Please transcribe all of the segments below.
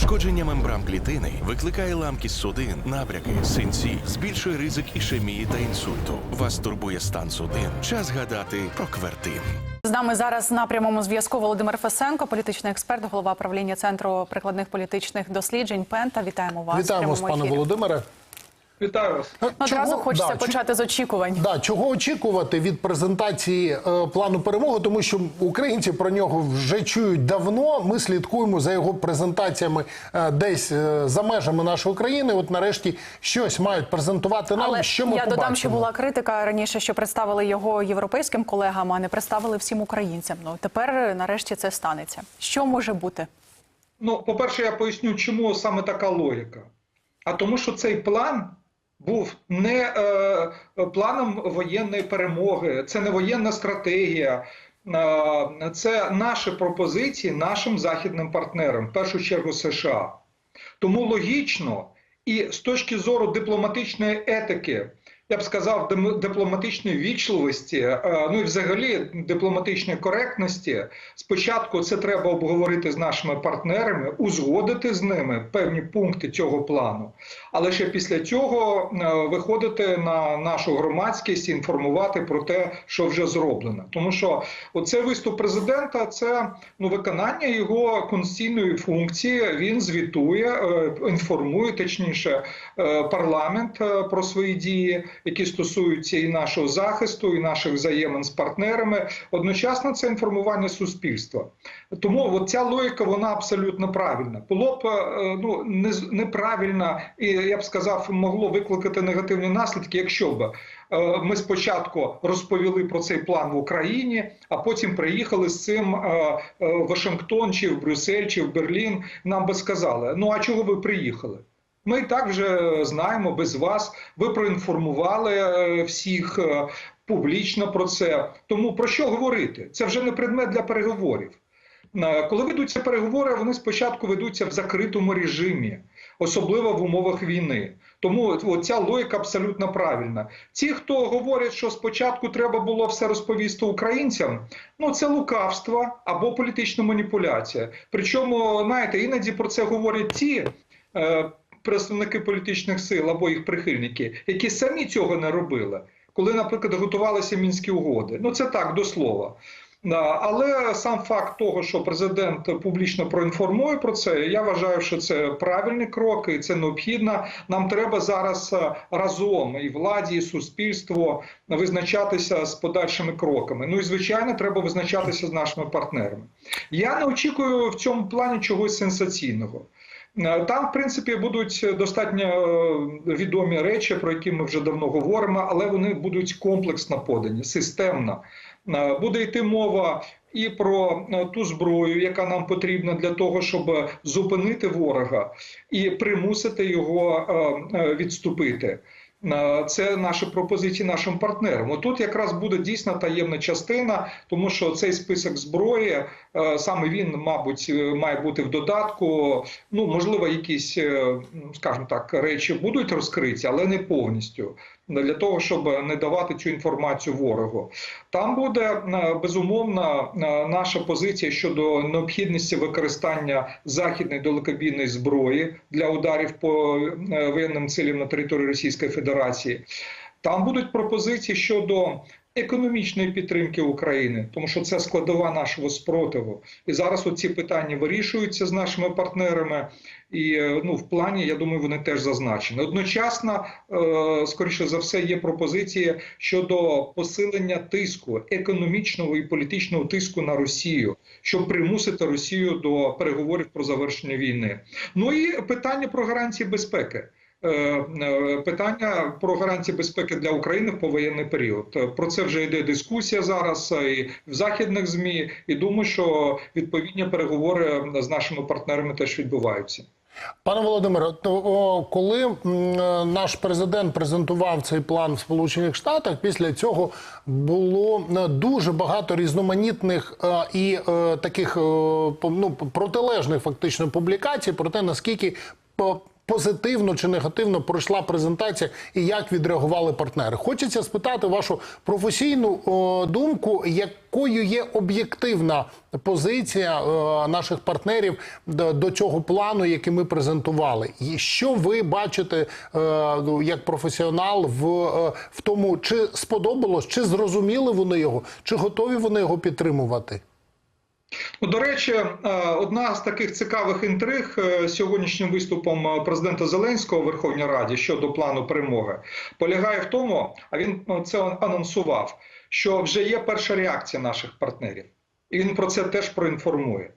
Пошкодження мембран клітини викликає ламкість судин, набряки, синці, збільшує ризик ішемії та інсульту. Вас турбує стан судин. Час гадати про квертин. З нами зараз на прямому зв'язку Володимир Фесенко, політичний експерт, голова правління центру прикладних політичних досліджень. Пента. Вітаємо вас. Вітаємо з прямому пане. Володимире. Вітаю вас. Одразу хочеться да, почати з очікувань. Да, чого очікувати від презентації е, плану перемоги, тому що українці про нього вже чують давно. Ми слідкуємо за його презентаціями е, десь е, за межами нашої країни. От нарешті щось мають презентувати нам. Але що ми я побачимо. додам, що була критика раніше, що представили його європейським колегам, а не представили всім українцям. Ну тепер нарешті це станеться. Що може бути? Ну, по-перше, я поясню, чому саме така логіка. А тому, що цей план був не е, планом воєнної перемоги, це не воєнна стратегія. Е, це наші пропозиції нашим західним партнерам, в першу чергу США. Тому логічно і з точки зору дипломатичної етики, я б сказав, дипломатичної вічливості, е, ну і взагалі дипломатичної коректності, спочатку це треба обговорити з нашими партнерами, узгодити з ними певні пункти цього плану, але ще після цього е, виходити на нашу громадськість інформувати про те, що вже зроблено. Тому що оцей виступ президента це ну виконання його конституційної функції. Він звітує, е, інформує точніше парламент про свої дії, які стосуються і нашого захисту, і наших взаємин з партнерами. Одночасно це інформування суспільства. Тому от ця логіка вона абсолютно правильна. Було б е, ну неправильно, і я б сказав, могло викликати негативні наслідки, якщо б е, ми спочатку розповіли про цей план в Україні, а потім приїхали з цим е, е, в Вашингтон чи в Брюссель, чи в Берлін. Нам би сказали: ну а чого ви приїхали? Ми і так вже знаємо без вас. Ви проінформували е, всіх е, публічно про це. Тому про що говорити? Це вже не предмет для переговорів. Е, Коли ведуться переговори, вони спочатку ведуться в закритому режимі, особливо в умовах війни. Тому ця логіка абсолютно правильна. Ті, хто говорять, що спочатку треба було все розповісти українцям, ну це лукавство або політична маніпуляція. Причому, знаєте, іноді про це говорять ті. Представники політичних сил або їх прихильники, які самі цього не робили, коли, наприклад, готувалися мінські угоди. Ну це так до слова. Але сам факт того, що президент публічно проінформує про це, я вважаю, що це правильний крок і це необхідно. Нам треба зараз е, разом і владі, і суспільство визначатися з подальшими кроками. Ну і звичайно, треба визначатися з нашими партнерами. Я не очікую в цьому плані чогось сенсаційного. Е, Там, в принципі, будуть достатньо е, відомі речі, про які ми вже давно говоримо, але вони будуть комплексно подані, системно. Е, Буде йти мова і про е, ту зброю, яка нам потрібна для того, щоб зупинити ворога і примусити його е, е, відступити. Е, Це наші пропозиції нашим партнерам. Тут якраз буде дійсно таємна частина, тому що цей список зброї е, саме він, мабуть, е, має бути в додатку. Ну можливо, якісь, е, скажімо так, речі будуть розкриті, але не повністю. Для того щоб не давати цю інформацію ворогу, там буде е, безумовно е, наша позиція щодо необхідності використання західної далекобійної зброї для ударів по е, воєнним цілям на території Російської Федерації. Там будуть пропозиції щодо економічної підтримки України, тому що це складова нашого спротиву. І зараз ці питання вирішуються з нашими партнерами. І е, ну, в плані, я думаю, вони теж зазначені. Одночасно, е, скоріше за все, є пропозиції щодо посилення тиску, економічного і політичного тиску на Росію, щоб примусити Росію до переговорів про завершення війни. Ну і питання про гарантії безпеки. Е, е, Питання про гарантії безпеки для України в повоєнний період. Е, Про це вже йде дискусія зараз і в західних змі. І думаю, що відповідні переговори з нашими партнерами теж відбуваються. Пане Володимире, то коли наш президент презентував цей план в Сполучених Штатах, після цього було дуже багато різноманітних і таких ну, протилежних фактично публікацій про те, наскільки позитивно чи негативно пройшла презентація і як відреагували партнери. Хочеться спитати вашу професійну о, думку, якою є об'єктивна позиція е, наших партнерів до, до цього плану, який ми презентували. І що ви бачите е, ну, як професіонал в, е, в тому, чи сподобалось, чи зрозуміли вони його, чи готові вони його підтримувати? Ну, до речі, е, одна з таких цікавих інтриг е, сьогоднішнім виступом е, президента Зеленського в Верховній Раді щодо плану перемоги полягає в тому, а він це анонсував, що вже є перша реакція наших партнерів, і він про це теж проінформує.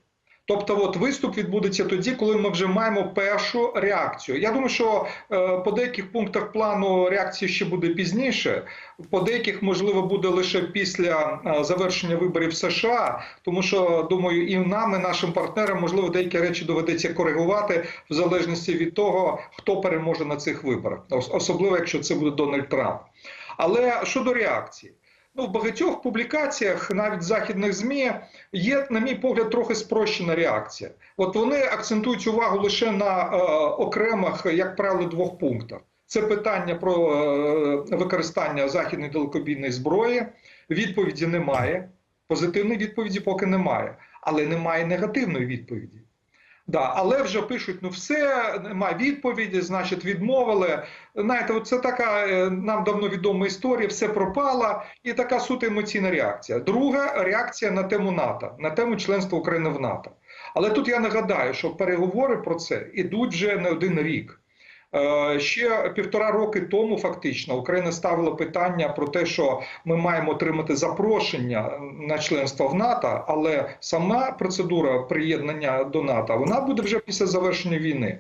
Тобто, от виступ відбудеться тоді, коли ми вже маємо першу реакцію. Я думаю, що е, по деяких пунктах плану реакції ще буде пізніше. По деяких, можливо, буде лише після е, завершення виборів США, тому що думаю, і нам, і нашим партнерам, можливо, деякі речі доведеться коригувати в залежності від того, хто переможе на цих виборах, особливо якщо це буде Дональд Трамп. Але щодо реакції. Ну, в багатьох публікаціях, навіть західних ЗМІ, є, на мій погляд, трохи спрощена реакція. От вони акцентують увагу лише на е, окремих, як правило, двох пунктах. Це питання про е, використання західної далекобійної зброї. Відповіді немає. Позитивної відповіді поки немає, але немає негативної відповіді. Да, але вже пишуть: ну все, немає відповіді, значить, відмовили. Знаєте, це така е, нам давно відома історія, все пропало, і така суто емоційна реакція. Друга реакція на тему НАТО, на тему членства України в НАТО. Але тут я нагадаю, що переговори про це ідуть вже не один рік. Е, Ще півтора роки тому фактично Україна ставила питання про те, що ми маємо отримати запрошення на членство в НАТО, але сама процедура приєднання до НАТО вона буде вже після завершення війни.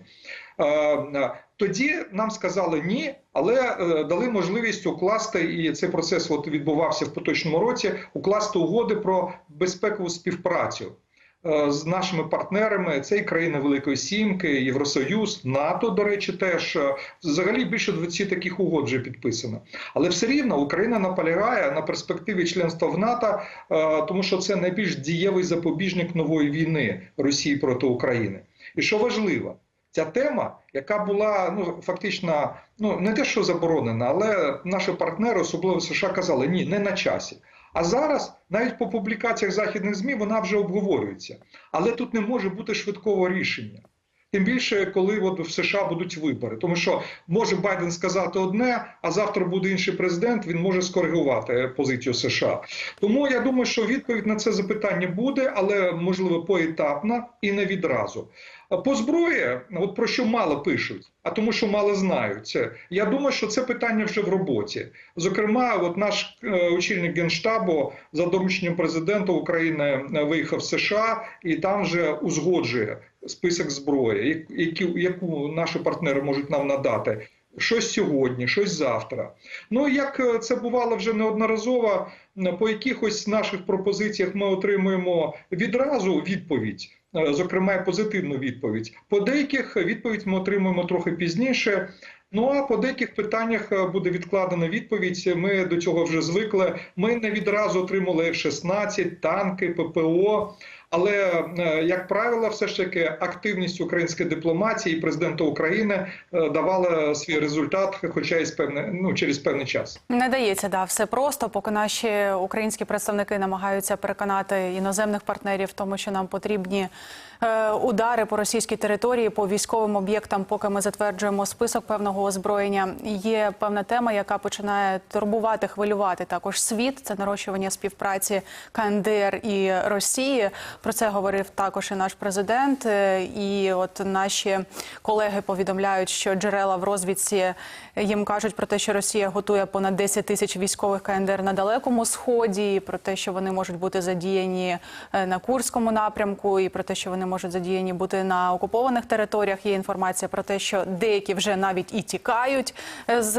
Е, Тоді нам сказали ні, але е, дали можливість укласти, і цей процес от відбувався в поточному році, укласти угоди про безпекову співпрацю з нашими партнерами. Це і країни Великої Сімки, Євросоюз, НАТО, до речі, теж Е, взагалі більше 20 таких угод вже підписано. Але все рівно Україна наполягає на перспективі членства в НАТО, е, тому що це найбільш дієвий запобіжник нової війни Росії проти України. І що важливо, ця тема, яка була ну фактично ну не те, що заборонена, але наші партнери, особливо США, казали ні, не на часі. А зараз навіть по публікаціях західних змі вона вже обговорюється, але тут не може бути швидкого рішення. Тим більше, коли от в США будуть вибори, тому що може Байден сказати одне, а завтра буде інший президент. Він може скоригувати позицію США. Тому я думаю, що відповідь на це запитання буде, але можливо поетапна і не відразу. По зброї, от про що мало пишуть, а тому, що мало знають. Я думаю, що це питання вже в роботі. Зокрема, от наш е, очільник генштабу за дорученням президента України е, виїхав в США і там вже узгоджує список зброї, як- яку наші партнери можуть нам надати. Щось сьогодні, щось завтра. Ну як е, це бувало вже неодноразово, по якихось наших пропозиціях ми отримуємо відразу відповідь, зокрема позитивну відповідь. По деяких відповідь ми отримуємо трохи пізніше. Ну а по деяких питаннях е, буде відкладена відповідь. Ми до цього вже звикли. Ми не відразу отримали F-16, танки, ППО. Але е, як правило, все ж таки активність української дипломатії і президента України е, давала свій результат, хоча і з певне, ну через певний час. Не дається, да, все просто, поки наші українські представники намагаються переконати іноземних партнерів в тому, що нам потрібні удари по російській території, по військовим об'єктам, поки ми затверджуємо список певного озброєння. Є певна тема, яка починає турбувати, хвилювати також світ. Це нарощування співпраці КНДР і Росії. Про це говорив також і наш президент. Е, І от наші колеги повідомляють, що джерела в розвідці їм кажуть про те, що Росія готує понад 10 тисяч військових КНДР на далекому сході, про те, що вони можуть бути задіяні е, на Курському напрямку, і про те, що вони можуть задіяні бути на окупованих територіях. Є інформація про те, що деякі вже навіть і тікають е, з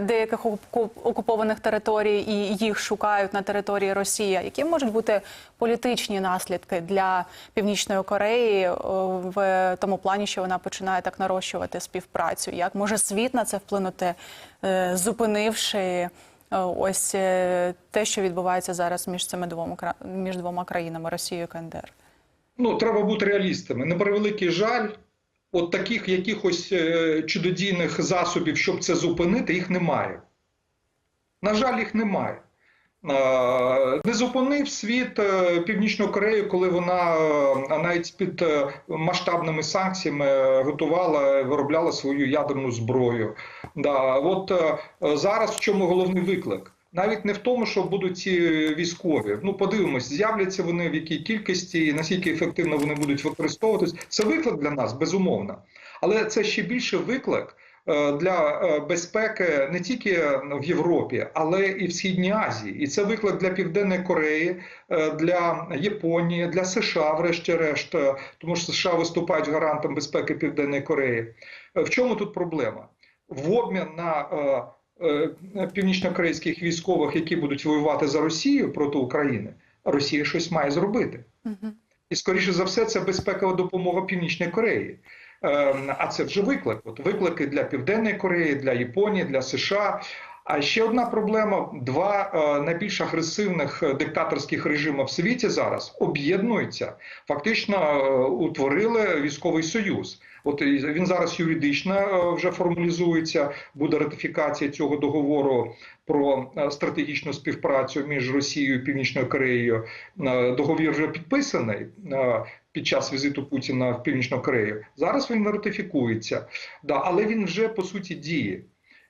деяких оку- окупованих територій, і їх шукають на території Росії. Які можуть бути політичні наслідки для Північної Кореї в тому плані, що вона починає так нарощувати співпрацю? Як може світ на це вплинути, е, зупинивши е, ось е, те, що відбувається зараз між цими двома між двома країнами Росією і КНДР? Ну треба бути реалістами. На превеликий жаль, от таких якихось е, чудодійних засобів, щоб це зупинити, їх немає. На жаль, їх немає. Не зупинив світ е, Північну Корею, коли вона е, навіть під масштабними санкціями готувала, виробляла свою ядерну зброю. Да, от зараз в чому головний виклик? Навіть не в тому, що будуть ці військові. Ну, подивимось, з'являться вони в якій кількості, і наскільки ефективно вони будуть використовуватись. Це виклик для нас, безумовно. Але це ще більше виклик е, для е, безпеки не тільки в Європі, але і в Східній Азії. І це виклик для Південної Кореї, е, для Японії, для США, врешті-решт, тому що США виступають гарантом безпеки Південної Кореї. В чому тут проблема? В обмін на північнокорейських військових, які будуть воювати за Росію проти України, Росія щось має зробити. І скоріше за все, це безпекова допомога Північної Кореї. Е, А це вже виклик. От виклики для Південної Кореї, для Японії, для США. А ще одна проблема: два е, найбільш агресивних диктаторських режими в світі зараз об'єднуються, фактично е, утворили військовий союз. От він зараз юридично е, вже формалізується. Буде ратифікація цього договору про стратегічну співпрацю між Росією і Північною Кореєю. Договір вже підписаний під час візиту Путіна в Північну Корею. Зараз він не ратифікується, да, але він вже по суті діє.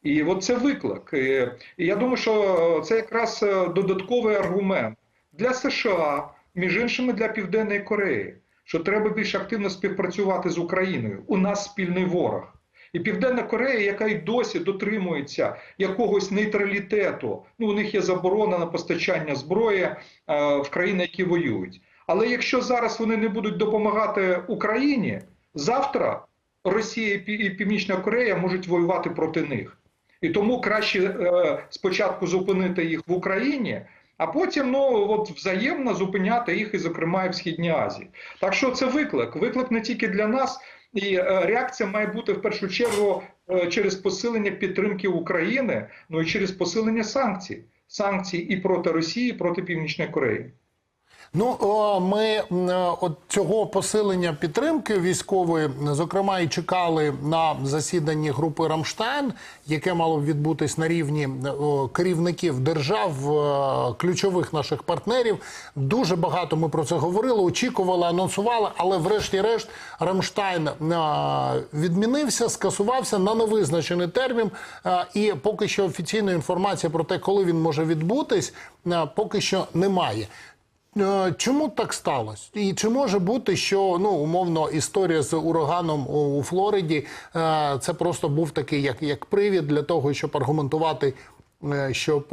І от це виклик. І, я думаю, що це якраз е, додатковий аргумент для США, між іншими для Південної Кореї, що треба більш активно співпрацювати з Україною. У нас спільний ворог. І Південна Корея, яка й досі дотримується якогось нейтралітету, ну у них є заборона на постачання зброї е, в країни, які воюють. Але якщо зараз вони не будуть допомагати Україні, завтра Росія і Північна Корея можуть воювати проти них. І тому краще е, спочатку зупинити їх в Україні, а потім ну от взаємно зупиняти їх, і зокрема і в Східній Азії. Так що це виклик. Виклик не тільки для нас, і е, реакція має бути в першу чергу е, через посилення підтримки України, ну і через посилення санкцій. Санкцій і проти Росії, і проти Північної Кореї. Ну, ми е, от цього посилення підтримки військової, зокрема, і чекали на засіданні групи Рамштайн, яке мало б відбутись на рівні керівників держав, е, ключових наших партнерів. Дуже багато ми про це говорили, очікували, анонсували, але врешті-решт Рамштайн е, відмінився, скасувався на невизначений термін. І поки що офіційної інформації про те, коли він може відбутись, поки що немає. Е, Чому так сталося? І чи може бути, що ну умовно історія з ураганом у Флориді е, це просто був такий як, як привід для того, щоб аргументувати, е, щоб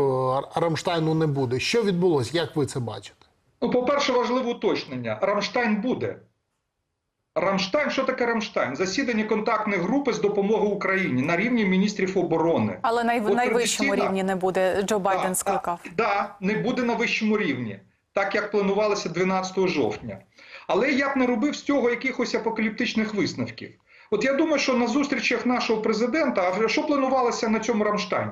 Рамштайну не буде? Що відбулося? Як ви це бачите? Ну, по-перше, важливе уточнення: Рамштайн буде. Рамштайн, що таке Рамштайн? Засідання контактної групи з допомоги Україні на рівні міністрів оборони. Але на найвищому рівні не буде. Джо Байден Да, скликав. Так, да, не буде на вищому рівні, так як планувалося 12 жовтня. Але я б не робив з цього якихось апокаліптичних висновків. От я думаю, що на зустрічах нашого президента, а що планувалося на цьому Рамштайні?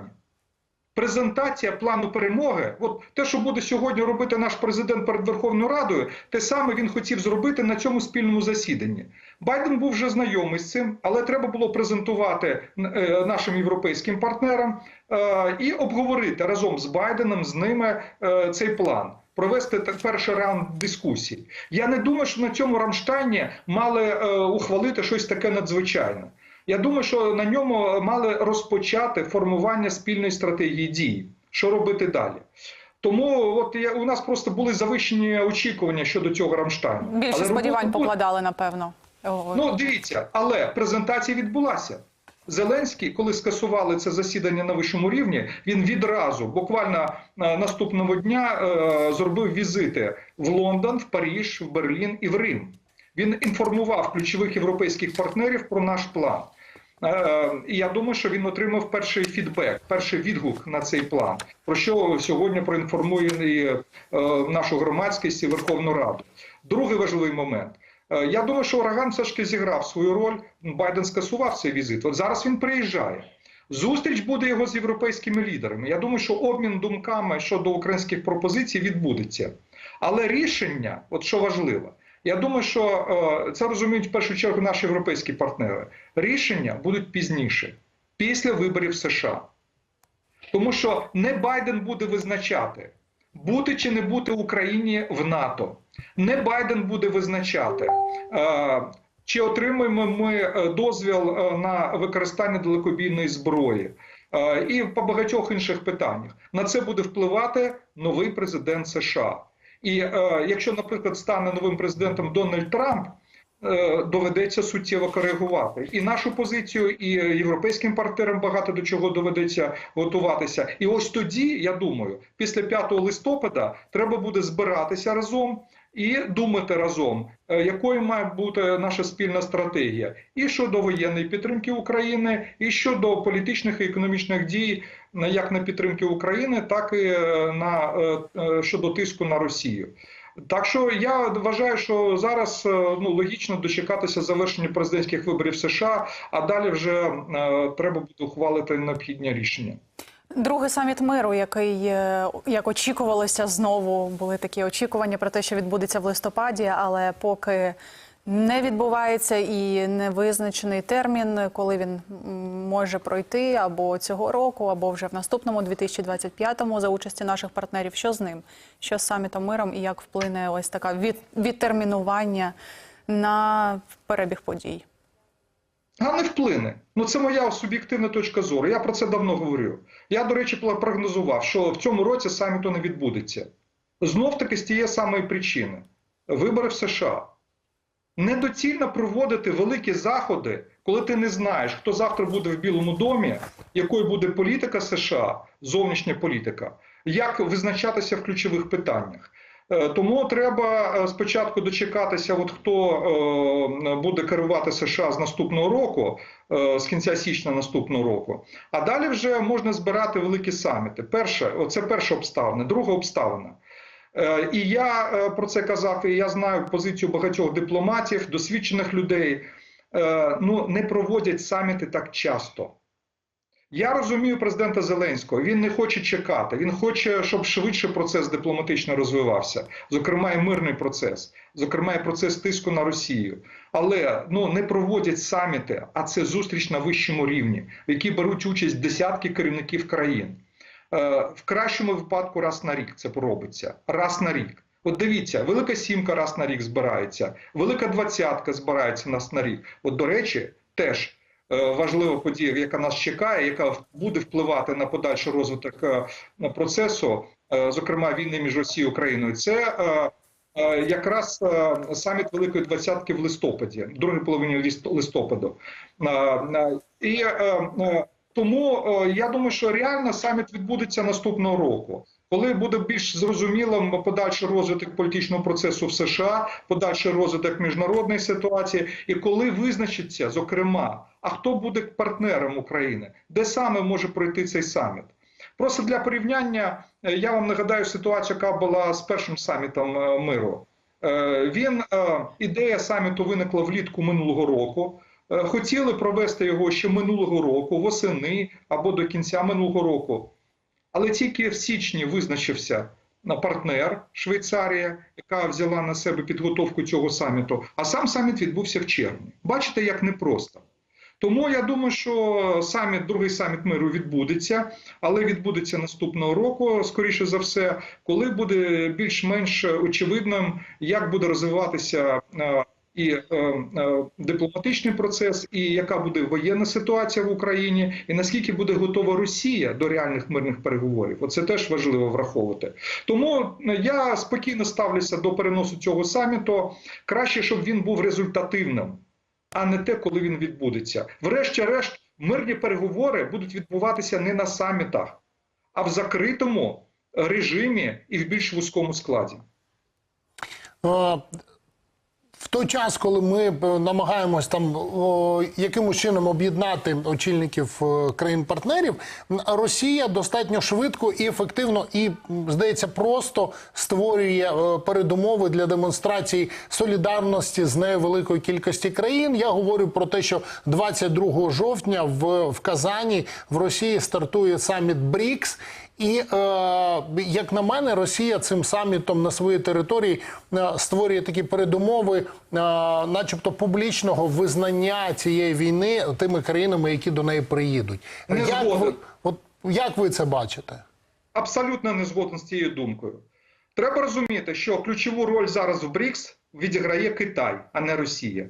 Презентація плану перемоги, от те, що буде сьогодні робити наш президент перед Верховною Радою, те саме він хотів зробити на цьому спільному засіданні. Байден був вже знайомий з цим, але треба було презентувати е, нашим європейським партнерам е, і обговорити разом з Байденом з ними е, цей план. Провести перший раунд дискусій. Я не думаю, що на цьому Рамштайні мали е, ухвалити щось таке надзвичайне. Я думаю, що на ньому мали розпочати формування спільної стратегії дій. Що робити далі? Тому от я, у нас просто були завищені очікування щодо цього Рамштайну. Більше Але сподівань робота покладали, напевно. Ну, дивіться, але презентація відбулася. Зеленський, коли скасували це засідання на вищому рівні, він відразу, буквально е, наступного дня, е, зробив візити в Лондон, в Паріж, в Берлін і в Рим. Він інформував ключових європейських партнерів про наш план. Е, я думаю, що він отримав перший фідбек, перший відгук на цей план, про що сьогодні проінформує нашу громадськість і Верховну Раду. Другий важливий момент. Е, Я думаю, що ураган все ж таки зіграв свою роль. Байден скасував цей візит. От зараз він приїжджає. Зустріч буде його з європейськими лідерами. Я думаю, що обмін думками щодо українських пропозицій відбудеться. Але рішення, от що важливо, Я думаю, що е, це розуміють в першу чергу наші європейські партнери. Рішення будуть пізніше, після виборів США. Тому що не Байден буде визначати, бути чи не бути Україні в НАТО. Не Байден буде визначати, е, чи отримаємо ми е, дозвіл е, на використання далекобійної зброї. І по багатьох інших питаннях на це буде впливати новий президент США. І якщо, наприклад, стане новим президентом Дональд Трамп, доведеться суттєво коригувати і нашу позицію, і європейським партнерам багато до чого доведеться готуватися. І ось тоді, я думаю, після 5 листопада треба буде збиратися разом. І думати разом, е, якою має бути наша спільна стратегія, і щодо воєнної підтримки України, і щодо політичних і економічних дій, на- як на підтримки України, так і е, на е, е, щодо тиску на Росію. Так що я вважаю, що зараз е, ну логічно дочекатися завершення президентських виборів США, а далі вже е, треба буде ухвалити необхідні рішення. Другий саміт миру, який як очікувалося, знову були такі очікування про те, що відбудеться в листопаді, але поки не відбувається і не визначений термін, коли він може пройти або цього року, або вже в наступному 2025-му за участі наших партнерів. Що з ним? Що з самітом миром і як вплине ось така від, відтермінування на перебіг подій? А не вплине. Ну це моя суб'єктивна точка зору. Я про це давно говорю. Я, до речі, прогнозував, що в цьому році саміту не відбудеться. Знов таки з тієї самої причини: вибори в США. Недоцільно проводити великі заходи, коли ти не знаєш, хто завтра буде в Білому домі, якою буде політика США, зовнішня політика, як визначатися в ключових питаннях. Е, Тому треба е, спочатку дочекатися, от хто е, буде керувати США з наступного року, з кінця січня наступного року. А далі вже можна збирати великі саміти. Перше, це перша обставина, друга обставина. Е, І я е, про це казав, і я знаю позицію багатьох дипломатів, досвідчених людей. Е, Ну, не проводять саміти так часто. Я розумію президента Зеленського. Він не хоче чекати. Він хоче, щоб швидше процес дипломатично розвивався, зокрема, і мирний процес, зокрема, і процес тиску на Росію. Але ну не проводять саміти, а це зустріч на вищому рівні, в якій беруть участь десятки керівників країн. Е, В кращому випадку раз на рік це робиться. Раз на рік. От дивіться, велика сімка раз на рік збирається, велика двадцятка збирається раз на рік. От, до речі, теж е, важлива подія, яка нас чекає, яка буде впливати на подальший розвиток е, процесу, зокрема війни між Росією і Україною. Це якраз саміт Великої Двадцятки в листопаді, в другій половині листопаду. І тому е, я думаю, що реально саміт відбудеться наступного року. Коли буде більш зрозумілим подальший розвиток політичного процесу в США, подальший розвиток міжнародної ситуації, і коли визначиться, зокрема, а хто буде партнером України, де саме може пройти цей саміт? Просто для порівняння е, я вам нагадаю ситуацію, яка була з першим самітом е, миру. Він ідея саміту виникла влітку минулого року. Е, Хотіли провести його ще минулого року, восени або до кінця минулого року. Але тільки в січні визначився партнер Швейцарія, яка взяла на себе підготовку цього саміту. А сам саміт відбувся в червні. Бачите, як непросто. Тому я думаю, що саміт, другий саміт миру відбудеться, але відбудеться наступного року, скоріше за все, коли буде більш-менш очевидним, як буде розвиватися е, і е, е, дипломатичний процес, і яка буде воєнна ситуація в Україні, і наскільки буде готова Росія до реальних мирних переговорів. Оце теж важливо враховувати. Тому я спокійно ставлюся до переносу цього саміту. Краще, щоб він був результативним, а не те, коли він відбудеться. Врешті-решт, мирні переговори будуть відбуватися не на самітах, а в закритому режимі і в більш вузькому складі. Той час, коли ми е, намагаємось там о, якимось чином об'єднати очільників е, країн-партнерів, Росія достатньо швидко і ефективно і здається просто створює е, передумови для демонстрації солідарності з нею великої кількості країн. Я говорю про те, що 22 жовтня в, в Казані в Росії стартує саміт БРІКС. І е, як на мене, Росія цим самітом на своїй території е, створює такі передумови, е, начебто публічного визнання цієї війни тими країнами, які до неї приїдуть. Не як, ви, от, як ви це бачите? Абсолютно не згоден з цією думкою. Треба розуміти, що ключову роль зараз в БРІКС відіграє Китай, а не Росія.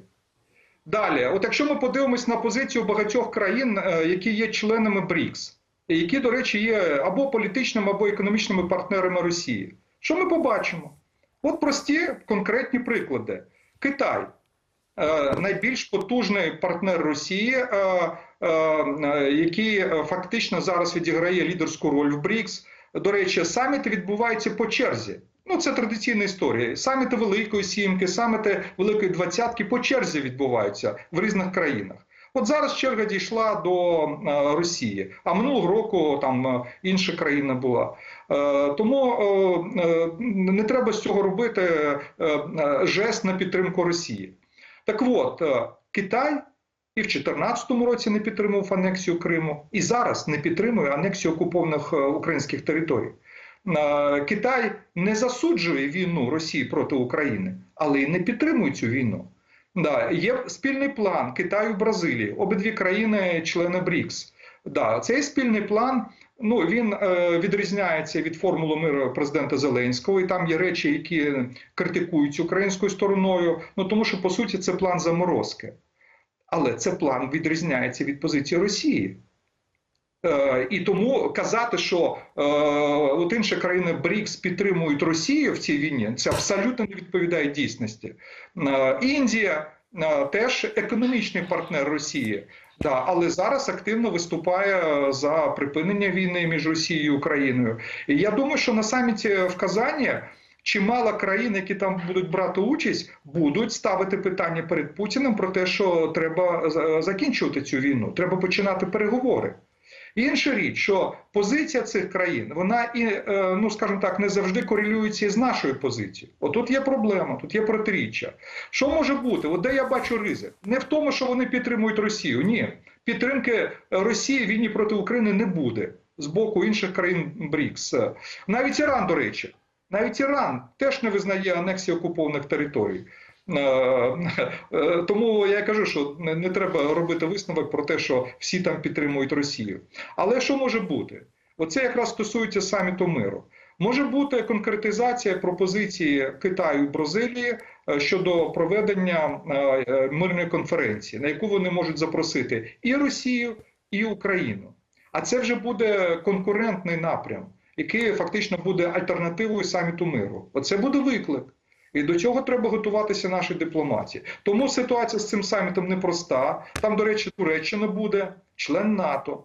Далі, от якщо ми подивимось на позицію багатьох країн, які є членами БРІКС, які, до речі, є або політичними, або економічними партнерами Росії, що ми побачимо? От прості конкретні приклади. Китай е, найбільш потужний партнер Росії, е, е, який фактично зараз відіграє лідерську роль в БРІКС. До речі, саміти відбуваються по черзі. Ну, це традиційна історія. Саміти Великої Сімки, саміти Великої Двадцятки по черзі відбуваються в різних країнах. От зараз черга дійшла до е, Росії, а минулого року там е, інша країна була. Е, тому не треба з цього робити жест на підтримку Росії. Так от, Китай і в 2014 році не підтримував анексію Криму, і зараз не підтримує анексію окупованих українських територій. Китай не засуджує війну Росії проти України, але й не підтримує цю війну. Да, є спільний план Китаю Бразилії, обидві країни, члени БРІКС. Да, цей спільний план ну він е, відрізняється від формули миру президента Зеленського, і там є речі, які критикуються українською стороною. Ну тому що по суті це план заморозки, але це план відрізняється від позиції Росії. Е, і тому казати, що е, от інші країни БРІКС підтримують Росію в цій війні, це абсолютно не відповідає дійсності. Е, Індія е, теж економічний партнер Росії, да, але зараз активно виступає за припинення війни між Росією і Україною. І я думаю, що на саміті в Казані. Чимало країн, які там будуть брати участь, будуть ставити питання перед Путіним про те, що треба е, закінчувати цю війну, треба починати переговори. Інша річ, що позиція цих країн, вона і е, ну скажімо так, не завжди корелюється з нашою позицією. Отут є проблема, тут є протиріччя. Що може бути? От де я бачу ризик? Не в тому, що вони підтримують Росію. Ні, підтримки Росії війні проти України не буде з боку інших країн БРІКС. Навіть Іран, до речі, навіть Іран теж не визнає анексії окупованих територій. Е, Тому я кажу, що не, треба робити висновок про те, що всі там підтримують Росію. Але що може бути? Оце якраз стосується саміту миру. Може бути конкретизація пропозиції Китаю і Бразилії е, щодо проведення е, мирної конференції, на яку вони можуть запросити і Росію, і Україну. А це вже буде конкурентний напрям, який фактично буде альтернативою саміту миру. Оце буде виклик. І до цього треба готуватися нашій дипломатії. Тому ситуація з цим самітом непроста. Там, до речі, Туреччина буде член НАТО.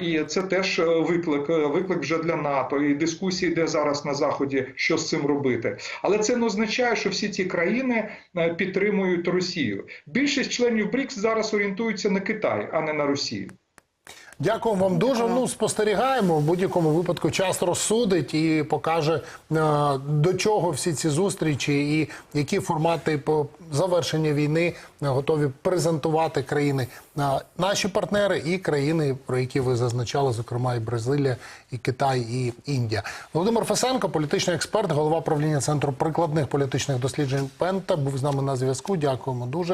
І це теж е, виклик, е, виклик вже для НАТО. І дискусії йде зараз на заході, що з цим робити. Але це не означає, що всі ці країни е, підтримують Росію. Більшість членів БРІКС зараз орієнтуються на Китай, а не на Росію. Дякую вам дуже. Ну спостерігаємо в будь-якому випадку. Час розсудить і покаже е, до чого всі ці зустрічі і які формати по завершення війни готові презентувати країни Е, наші партнери і країни, про які ви зазначали, зокрема і Бразилія, і Китай, і Індія. Володимир Фесенко, політичний експерт, голова правління центру прикладних політичних досліджень Пента, був з нами на зв'язку. Дякуємо дуже.